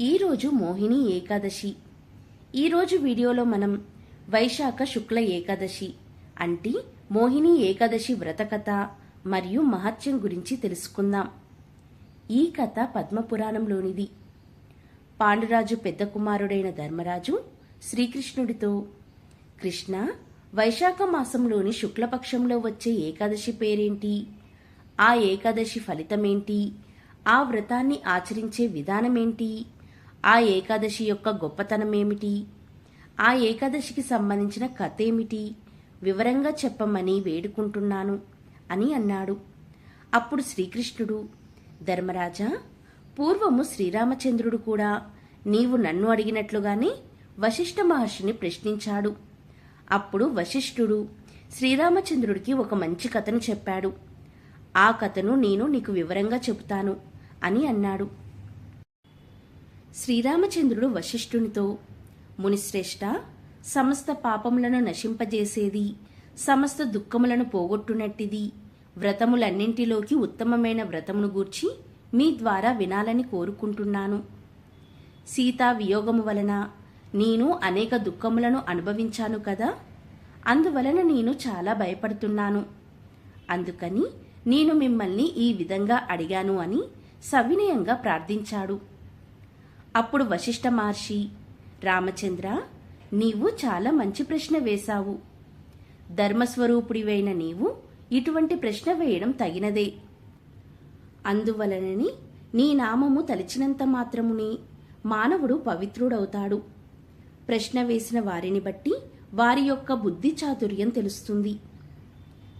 ఈరోజు మోహిని ఏకాదశి. ఈరోజు వీడియోలో మనం వైశాఖ శుక్ల ఏకాదశి అంటే మోహిని ఏకాదశి వ్రతకథ మరియు మహత్యం గురించి తెలుసుకుందాం. ఈ కథ పద్మపురాణంలోనిది. పాండురాజు పెద్ద కుమారుడైన ధర్మరాజు శ్రీకృష్ణుడితో కృష్ణ వైశాఖ మాసంలోని శుక్లపక్షంలో వచ్చే ఏకాదశి పేరేంటి? ఆ ఏకాదశి ఫలితమేంటి? ఆ వ్రతాన్ని ఆచరించే విధానమేంటి? ఆ ఏకాదశి యొక్క గొప్పతనమేమిటి? ఆ ఏకాదశికి సంబంధించిన కథ ఏమిటి వివరంగా చెప్పమని వేడుకుంటున్నాను అని అన్నాడు. అప్పుడు శ్రీకృష్ణుడు ధర్మరాజా పూర్వము శ్రీరామచంద్రుడు కూడా నీవు నన్ను అడిగినట్లుగానే వశిష్ఠ మహర్షిని ప్రశ్నించాడు. అప్పుడు వశిష్ఠుడు శ్రీరామచంద్రుడికి ఒక మంచి కథను చెప్పాడు. ఆ కథను నేను నీకు వివరంగా చెబుతాను అని అన్నాడు. శ్రీరామచంద్రుడు వశిష్ఠునితో మునిశ్రేష్ఠ సమస్త పాపములను నశింపజేసేది సమస్త దుఃఖములను పోగొట్టునట్టిది. వ్రతములన్నింటిలోకి ఉత్తమమైన వ్రతమును గూర్చి మీ ద్వారా వినాలని కోరుకుంటున్నాను. సీతా వియోగము వలన నేను అనేక దుఃఖములను అనుభవించాను కదా అందువలన నేను చాలా భయపడుతున్నాను. అందుకని నేను మిమ్మల్ని ఈ విధంగా అడిగాను అని సవినయంగా ప్రార్థించాడు. అప్పుడు వశిష్ఠ మహర్షి రామచంద్ర నీవు చాలా మంచి ప్రశ్న వేశావు. ధర్మస్వరూపుడివైన నీవు ఇటువంటి ప్రశ్న వేయడం తగినదే. అందువలనని నీ నామము తలిచినంత మాత్రముని మానవుడు పవిత్రుడవుతాడు. ప్రశ్న వేసిన వారిని బట్టి వారి యొక్క బుద్ధి చాతుర్యం తెలుస్తుంది.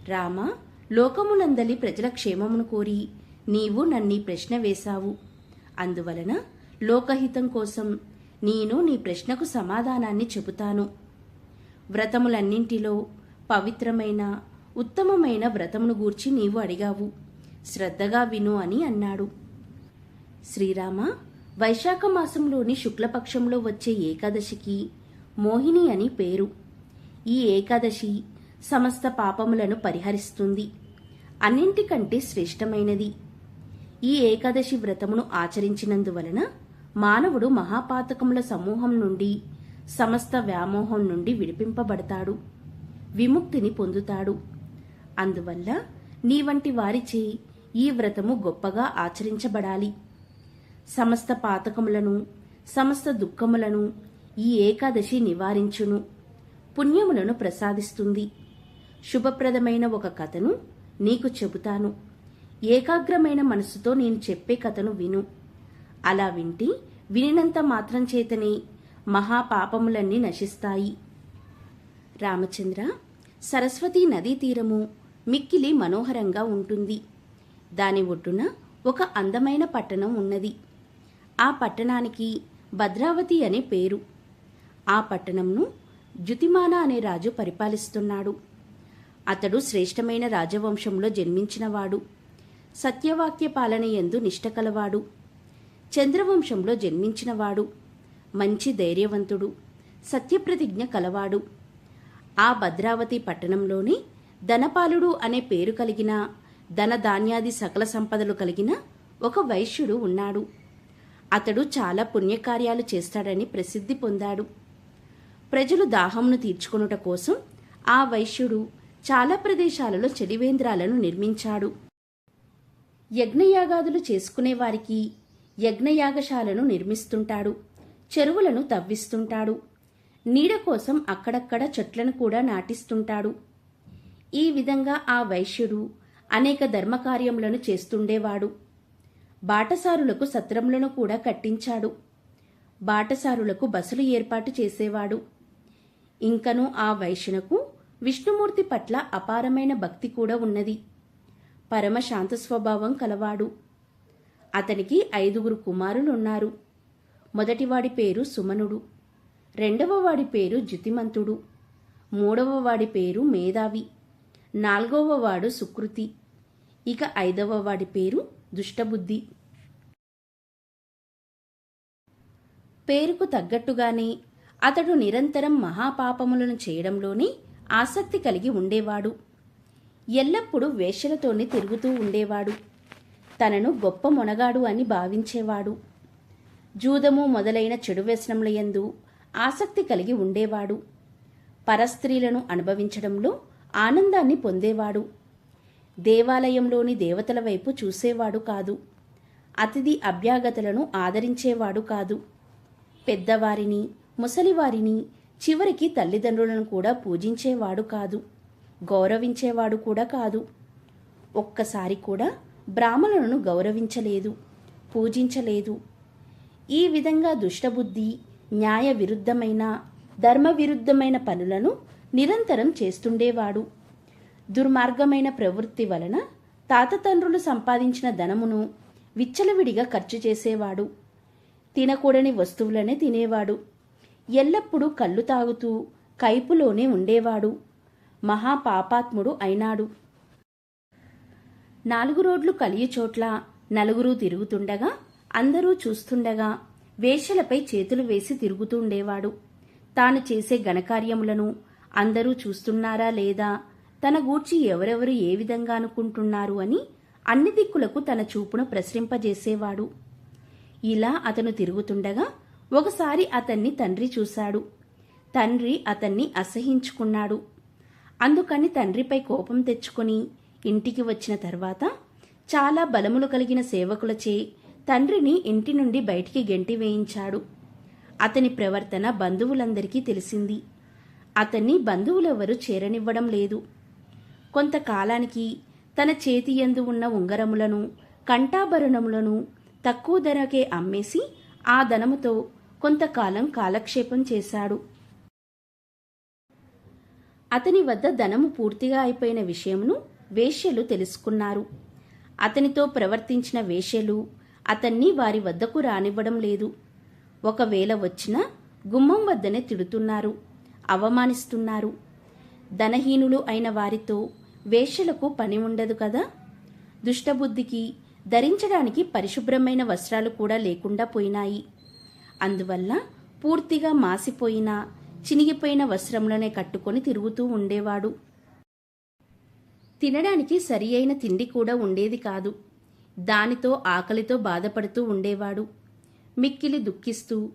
రామ లోకమునందలి ప్రజల క్షేమమును కోరి నీవు నన్నీ ప్రశ్న వేశావు. అందువలన లోకహితం కోసం నేను నీ ప్రశ్నకు సమాధానాన్ని చెబుతాను. వ్రతములన్నింటిలో పవిత్రమైన ఉత్తమమైన వ్రతమును గూర్చి నీవు అడిగావు. శ్రద్ధగా విను అని అన్నాడు. శ్రీరామ వైశాఖ మాసంలోని శుక్లపక్షంలో వచ్చే ఏకాదశికి మోహిని అని పేరు. ఈ ఏకాదశి సమస్త పాపములను పరిహరిస్తుంది. అన్నింటికంటే శ్రేష్టమైనది. ఈ ఏకాదశి వ్రతమును ఆచరించినందువలన మానవుడు మహాపాతకముల సమూహం నుండి సమస్త వ్యామోహం నుండి విడిపింపబడతాడు. విముక్తిని పొందుతాడు. అందువల్ల నీ వంటి వారిచే ఈ వ్రతము గొప్పగా ఆచరించబడాలి. సమస్త పాతకములను సమస్త దుఃఖములను ఈ ఏకాదశి నివారించును. పుణ్యములను ప్రసాదిస్తుంది. శుభప్రదమైన ఒక కథను నీకు చెబుతాను. ఏకాగ్రమైన మనసుతో నేను చెప్పే కథను విను. అలా వింటి వినినంత మాత్రం చేతనే మహాపాపములన్నీ నశిస్తాయి. రామచంద్ర సరస్వతీ నదీ తీరము మిక్కిలి మనోహరంగా ఉంటుంది. దాని ఒడ్డున ఒక అందమైన పట్టణం ఉన్నది. ఆ పట్టణానికి భద్రావతి అనే పేరు. ఆ పట్టణంను జుతిమాన అనే రాజు పరిపాలిస్తున్నాడు. అతడు శ్రేష్టమైన రాజవంశంలో జన్మించినవాడు. సత్యవాక్య పాలన యందు నిష్ట కలవాడు. చంద్రవంశంలో జన్మించినవాడు. మంచి ధైర్యవంతుడు. సత్యప్రతిజ్ఞ కలవాడు. ఆ భద్రావతి పట్టణంలోని ధనపాలుడు అనే పేరు కలిగిన ధనధాన్యాది సకల సంపదలు కలిగిన ఒక వైశ్యుడు ఉన్నాడు. అతడు చాలా పుణ్యకార్యాలు చేస్తాడని ప్రసిద్ధి పొందాడు. ప్రజలు దాహంను తీర్చుకొనుట కోసం ఆ వైశ్యుడు చాలా ప్రదేశాలలో చెలివేంద్రాలను నిర్మించాడు. యజ్ఞయాగాదులు చేసుకునేవారికి యజ్ఞయాగశాలను నిర్మిస్తుంటాడు. చెరువులను తవ్విస్తుంటాడు. నీడ కోసం అక్కడక్కడ చెట్లను కూడా నాటిస్తుంటాడు. ఈ విధంగా ఆ వైశ్యుడు అనేక ధర్మకార్యములను చేస్తుండేవాడు. బాటసారులకు సత్రములను కూడా కట్టించాడు. బాటసారులకు బస్సులు ఏర్పాటు చేసేవాడు. ఇంకను ఆ వైశ్యునకు విష్ణుమూర్తి పట్ల అపారమైన భక్తి కూడా ఉన్నది. పరమ శాంత స్వభావం కలవాడు. అతనికి ఐదుగురు కుమారులున్నారు. మొదటివాడి పేరు సుమనుడు రెండవ వాడి పేరు జ్యుతిమంతుడు మూడవ వాడి పేరు మేధావి నాలుగవవాడు సుకృతి ఇక ఐదవ వాడి పేరు దుష్టబుద్ధి. పేరుకు తగ్గట్టుగానే అతడు నిరంతరం మహాపాపములను చేయడంలోనే ఆసక్తి కలిగి ఉండేవాడు. ఎల్లప్పుడూ వేషలతోనే తిరుగుతూ ఉండేవాడు. తనను గొప్ప మొనగాడు అని భావించేవాడు. జూదము మొదలైన చెడు వ్యసనములయందు ఆసక్తి కలిగి ఉండేవాడు. పరస్త్రీలను అనుభవించడంలో ఆనందాన్ని పొందేవాడు. దేవాలయంలోని దేవతల వైపు చూసేవాడు కాదు. అతిథి అభ్యాగతలను ఆదరించేవాడు కాదు. పెద్దవారిని ముసలివారిని చివరికి తల్లిదండ్రులను కూడా పూజించేవాడు కాదు. గౌరవించేవాడు కూడా కాదు. ఒక్కసారి కూడా బ్రాహ్మణులను గౌరవించలేదు పూజించలేదు. ఈ విధంగా దుష్టబుద్ధి న్యాయ విరుద్ధమైన ధర్మ విరుద్ధమైన పనులను నిరంతరం చేస్తుండేవాడు. దుర్మార్గమైన ప్రవృత్తి వలన తాతతండ్రులు సంపాదించిన ధనమును విచ్చలవిడిగా ఖర్చు చేసేవాడు. తినకూడని వస్తువులనే తినేవాడు. ఎల్లప్పుడూ కళ్ళు తాగుతూ కైపులోనే ఉండేవాడు. మహాపాపాత్ముడు అయినాడు. నాలుగు రోడ్లు కలియ చోట్ల నలుగురు తిరుగుతుండగా అందరూ చూస్తుండగా వేషలపై చేతులు వేసి తిరుగుతుండేవాడు తాను చేసే ఘనకార్యములను అందరూ చూస్తున్నారా లేదా తన గూర్చి ఎవరెవరు ఏ విధంగా అనుకుంటున్నారు అని అన్ని దిక్కులకు తన చూపును ప్రసరింపజేసేవాడు ఇలా అతను తిరుగుతుండగా ఒకసారి అతన్ని తండ్రి చూశాడు. తండ్రి అతన్ని అసహించుకున్నాడు. అందుకని తండ్రిపై కోపం తెచ్చుకొని ఇంటికి వచ్చిన తర్వాత చాలా బలములు కలిగిన సేవకులచే తండ్రిని ఇంటి నుండి బయటికి గెంటి వేయించాడు. అతని ప్రవర్తన బంధువులందరికీ తెలిసింది. అతన్ని బంధువులెవరూ చేరనివ్వడం లేదు. కొంతకాలానికి తన చేతి యందు ఉన్న ఉంగరములను కంఠాభరణములను తక్కువ ధరకే అమ్మేసి ఆ ధనముతో కొంతకాలం కాలక్షేపం చేశాడు. అతని వద్ద ధనము పూర్తిగా అయిపోయిన విషయమును వేశ్యలు తెలుసుకున్నారు. అతనితో ప్రవర్తించిన వేష్యలు అతన్ని వారి వద్దకు రానివ్వడం లేదు. ఒకవేళ వచ్చినా గుమ్మం వద్దనే తిడుతున్నారు అవమానిస్తున్నారు. ధనహీనులు అయిన వారితో వేశ్యలకు పని ఉండదు కదా? దుష్టబుద్ధికి ధరించడానికి పరిశుభ్రమైన వస్త్రాలు కూడా లేకుండా పోయినాయి. అందువల్ల పూర్తిగా మాసిపోయిన చినిగిపోయిన వస్త్రంలోనే కట్టుకొని తిరుగుతూ ఉండేవాడు. తినడానికి సరి అయిన తిండి కూడా ఉండేది కాదు. దానితో ఆకలితో బాధపడుతూ ఉండేవాడు. మిక్కిలి దుఃఖిస్తూ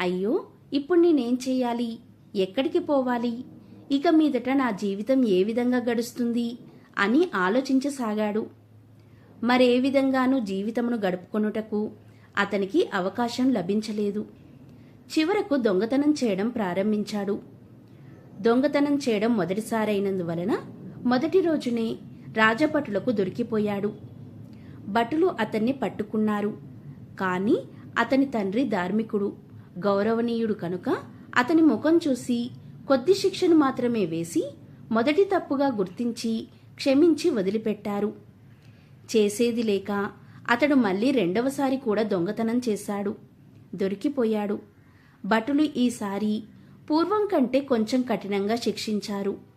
అయ్యో ఇప్పుడు నేనేం చేయాలి ఎక్కడికి పోవాలి? ఇక మీదట నా జీవితం ఏ విధంగా గడుస్తుంది? అని ఆలోచించసాగాడు. మరే విధంగానూ జీవితమును గడుపుకొనుటకు అతనికి అవకాశం లభించలేదు. చివరకు దొంగతనం చేయడం ప్రారంభించాడు. దొంగతనం చేయడం మొదటిసారైనందువలన మొదటి రోజునే రాజభటులకు దొరికిపోయాడు. భటులు అతన్ని పట్టుకున్నారు. కానీ అతని తండ్రి ధార్మికుడు గౌరవనీయుడు కనుక అతని ముఖం చూసి కొద్ది శిక్షను మాత్రమే వేసి మొదటి తప్పుగా గుర్తించి క్షమించి వదిలిపెట్టారు. చేసేది లేక అతడు మళ్ళీ రెండవసారి కూడా దొంగతనం చేశాడు. దొరికిపోయాడు. భటులు ఈసారి పూర్వం కంటే కొంచెం కఠినంగా శిక్షించారు.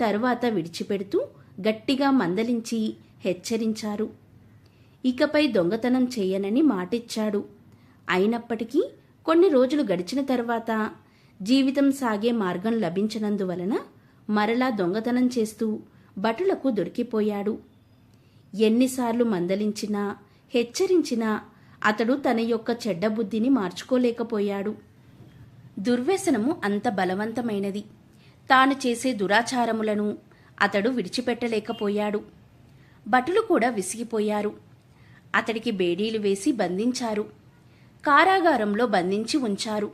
తరువాత విడిచిపెడుతూ గట్టిగా మందలించి హెచ్చరించారు. ఇకపై దొంగతనం చేయనని మాటిచ్చాడు. అయినప్పటికీ కొన్ని రోజులు గడిచిన తర్వాత జీవితం సాగే మార్గం లభించనందువలన మరలా దొంగతనం చేస్తూ భటులకు దొరికిపోయాడు. ఎన్నిసార్లు మందలించినా హెచ్చరించినా అతడు తన యొక్క చెడ్డ బుద్ధిని మార్చుకోలేకపోయాడు. దుర్వ్యసనము అంత బలవంతమైనది. తాను చేసే దురాచారములను అతడు విడిచిపెట్టలేకపోయాడు. భటులు కూడా విసిగిపోయారు. అతడికి బేడీలు వేసి బంధించారు. కారాగారంలో బంధించి ఉంచారు.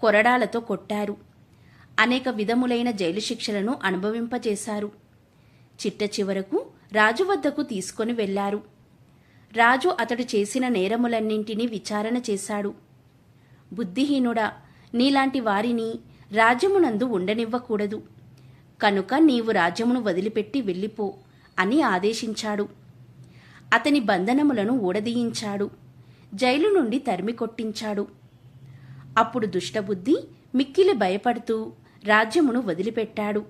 కొరడాలతో కొట్టారు. అనేక విధములైన జైలు శిక్షలను అనుభవింపజేశారు. చిట్ట చివరకు రాజు వద్దకు తీసుకొని వెళ్ళారు రాజు అతడు చేసిన నేరములన్నింటినీ విచారణ చేశాడు. బుద్ధిహీనుడా నీలాంటి వారిని రాజ్యమునందు ఉండనివ్వకూడదు. కనుక నీవు రాజ్యమును వదిలిపెట్టి వెళ్ళిపో అని ఆదేశించాడు. అతని బంధనములను ఊడదీయించాడు. జైలు నుండి తరిమి కొట్టించాడు. అప్పుడు దుష్టబుద్ధి మిక్కిలి భయపడుతూ రాజ్యమును వదిలిపెట్టాడు.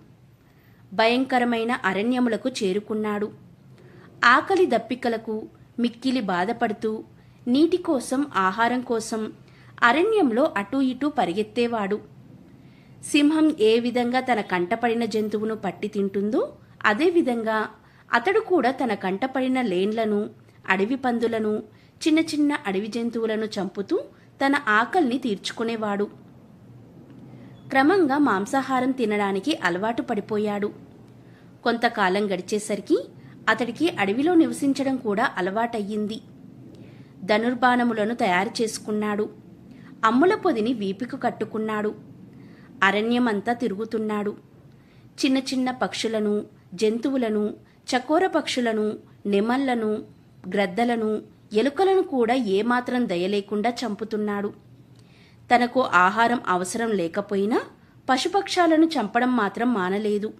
భయంకరమైన అరణ్యములకు చేరుకున్నాడు. ఆకలి దప్పికలకు మిక్కిలి బాధపడుతూ నీటి కోసం ఆహారం కోసం అరణ్యంలో అటూ ఇటూ పరిగెత్తేవాడు. సింహం ఏ విధంగా తన కంటపడిన జంతువును పట్టి తింటుందో అదేవిధంగా అతడు కూడా తన కంటపడిన లేన్లను అడవి పందులను చిన్న చిన్న అడవి జంతువులను చంపుతూ తన ఆకలిని తీర్చుకునేవాడు. క్రమంగా మాంసాహారం తినడానికి అలవాటు పడిపోయాడు. కొంతకాలం గడిచేసరికి అతడికి అడవిలో నివసించడం కూడా అలవాటయ్యింది. ధనుర్బాణములను తయారు చేసుకున్నాడు. అమ్ముల పొదిని వీపుకు కట్టుకున్నాడు. అరణ్యమంతా తిరుగుతున్నాడు. చిన్న చిన్న పక్షులను జంతువులను చకోర పక్షులను నెమళ్ళను గ్రద్దలను ఎలుకలను కూడా ఏమాత్రం దయలేకుండా చంపుతున్నాడు. తనకు ఆహారం అవసరం లేకపోయినా పశుపక్షాలను చంపడం మాత్రం మానలేదు.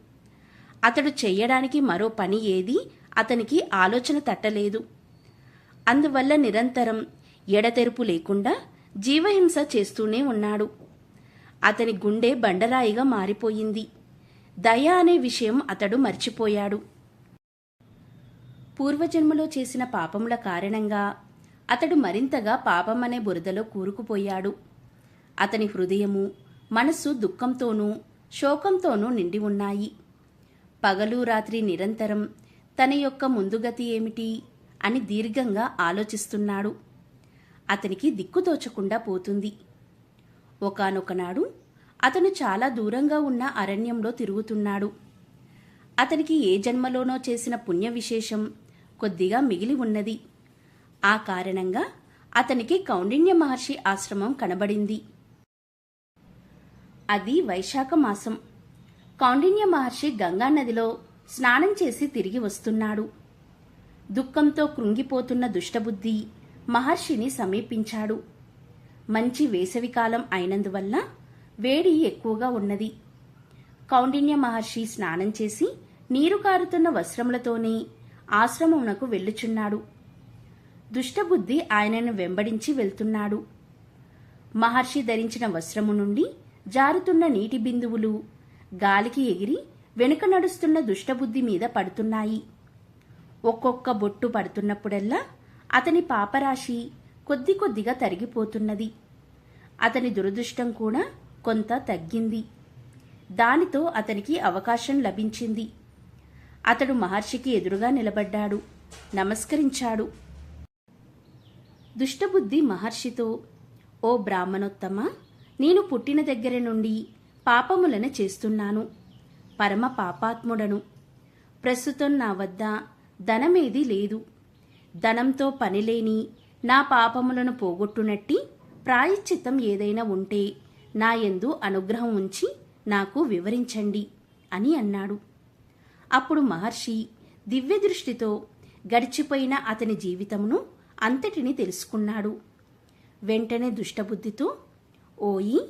అతడు చెయ్యడానికి మరో పని ఏది అతనికి ఆలోచన తట్టలేదు. అందువల్ల నిరంతరం ఎడతెరుపు లేకుండా జీవహింస చేస్తూనే ఉన్నాడు. అతని గుండె బండరాయిగా మారిపోయింది. దయ అనే విషయం అతడు మర్చిపోయాడు. పూర్వజన్మలో చేసిన పాపముల కారణంగా అతడు మరింతగా పాపమనే బురదలో కూరుకుపోయాడు. అతని హృదయము మనస్సు దుఃఖంతోనూ శోకంతోనూ నిండి ఉన్నాయి. పగలు రాత్రి నిరంతరం తన యొక్క ముందుగతి ఏమిటి అని దీర్ఘంగా ఆలోచిస్తున్నాడు. అతనికి దిక్కుతోచకుండా పోతుంది. ఒకానొకనాడు అతను చాలా దూరంగా ఉన్న అరణ్యంలో తిరుగుతున్నాడు. అతనికి ఏ జన్మలోనో చేసిన పుణ్య విశేషం కొద్దిగా మిగిలి ఉన్నది. ఆ కారణంగా అతనికి కౌండిన్య మహర్షి ఆశ్రమం కనబడింది. అది వైశాఖ మాసం. కౌండిన్య మహర్షి గంగానదిలో స్నానం చేసి తిరిగి వస్తున్నాడు. దుఃఖంతో కృంగిపోతున్న దుష్టబుద్ధి మహర్షిని సమీపించాడు. మంచి వేసవికాలం అయినందువల్ల వేడి ఎక్కువగా ఉన్నది. కౌండిన్య మహర్షి స్నానం చేసి నీరు కారుతున్న వస్త్రములతోనే ఆశ్రమమునకు వెళ్ళుచున్నాడు. దుష్టబుద్ధి ఆయనను వెంబడించి వెళ్తున్నాడు. మహర్షి ధరించిన వస్త్రము నుండి జారుతున్న నీటి బిందువులు గాలికి ఎగిరి వెనుక నడుస్తున్న దుష్టబుద్ధి మీద పడుతున్నాయి. ఒక్కొక్క బొట్టు పడుతున్నప్పుడల్లా అతని పాపరాశి కొద్ది కొద్దిగా తరిగిపోతున్నది. అతని దురదృష్టం కూడా కొంత తగ్గింది. దానితో అతనికి అవకాశం లభించింది. అతడు మహర్షికి ఎదురుగా నిలబడ్డాడు. నమస్కరించాడు. దుష్టబుద్ధి మహర్షితో ఓ బ్రాహ్మణోత్తమ నేను పుట్టిన దగ్గర నుండి పాపములను చేస్తున్నాను. పరమ పాపాత్ముడను. ప్రస్తుతం నా వద్ద ధనమేది లేదు. ధనంతో పనిలేని నా పాపములను పోగొట్టునట్టి ప్రాయశ్చిత్తం ఏదైనా ఉంటే నా యందు అనుగ్రహం ఉంచి నాకు వివరించండి అని అన్నాడు. అప్పుడు మహర్షి దివ్య దృష్టితో గడిచిపోయిన అతని జీవితమును అంతటిని తెలుసుకున్నాడు. వెంటనే దుష్టబుద్ధితో ఓయి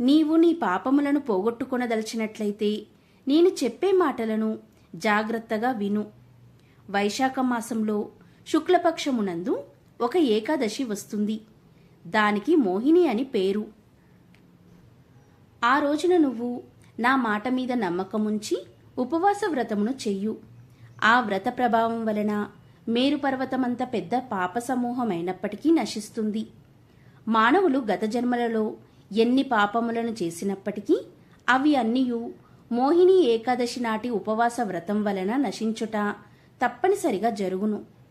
నీవు నీ పాపములను పోగొట్టుకొనదలిచినట్లయితే నేను చెప్పే మాటలను జాగ్రత్తగా విను. వైశాఖ మాసంలో శుక్లపక్షమునందు ఒక ఏకాదశి వస్తుంది. దానికి మోహిని అని పేరు. ఆ రోజున నువ్వు నా మాట మీద నమ్మకముంచి ఉపవాస వ్రతమును చెయ్యు. ఆ వ్రత ప్రభావం వలన మేరు పర్వతమంత పెద్ద పాప సమూహమైనప్పటికీ నశిస్తుంది. మానవులు గత జన్మలలో ఎన్ని పాపములను చేసినప్పటికీ అవి అన్నియు మోహిని ఏకాదశి నాటి ఉపవాస వ్రతం వలన నశించుట తప్పనిసరిగా జరుగును.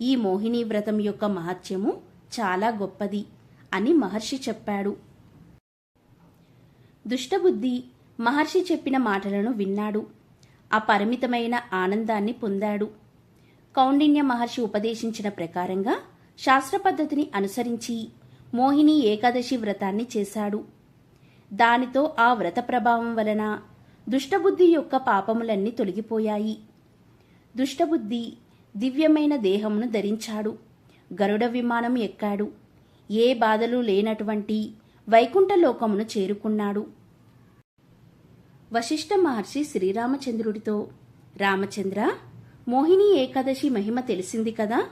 ఈ మోహిని వ్రతం యొక్క మహత్యము చాలా గొప్పది అని మహర్షి చెప్పాడు. దుష్టబుద్ధి మహర్షి చెప్పిన మాటలను విన్నాడు. అపరిమితమైన ఆనందాన్ని పొందాడు. కౌండిన్య మహర్షి ఉపదేశించిన ప్రకారంగా శాస్త్ర పద్ధతిని అనుసరించి మోహిని ఏకాదశి వ్రతాన్ని చేశాడు. దానితో ఆ వ్రత ప్రభావం వలన దుష్టబుద్ధి యొక్క పాపములన్నీ తొలగిపోయాయి. దుష్టబుద్ధి దివ్యమైన దేహమును ధరించాడు. గరుడ విమానం ఎక్కాడు. ఏ బాధలు లేనటువంటి వైకుంఠలోకమును చేరుకున్నాడు. వశిష్ఠ మహర్షి శ్రీరామచంద్రుడితో రామచంద్ర మోహిని ఏకాదశి మహిమ తెలిసింది కదా?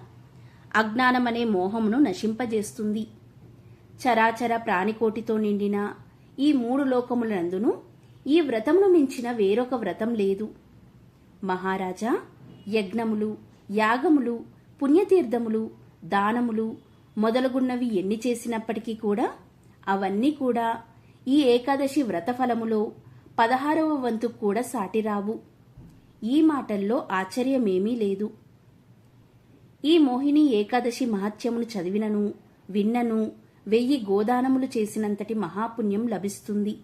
అజ్ఞానమనే మోహమును నశింపజేస్తుంది. చరాచర ప్రాణికోటితో నిండిన ఈ మూడు లోకములందును ఈ వ్రతమును మించిన వేరొక వ్రతం లేదు. మహారాజా యజ్ఞములు యాగములు పుణ్యతీర్థములు దానములు మొదలగున్నవి ఎన్ని చేసినప్పటికీ కూడా అవన్నీ కూడా ఈ ఏకాదశి వ్రతఫలములో పదహారవ వంతు కూడా సాటిరావు. ఈ మాటల్లో ఆశ్చర్యమేమీ లేదు. ఈ మోహిని ఏకాదశి మహత్యమును చదివినను విన్నను వెయ్యి గోదానములు చేసినంతటి మహాపుణ్యం లభిస్తుంది.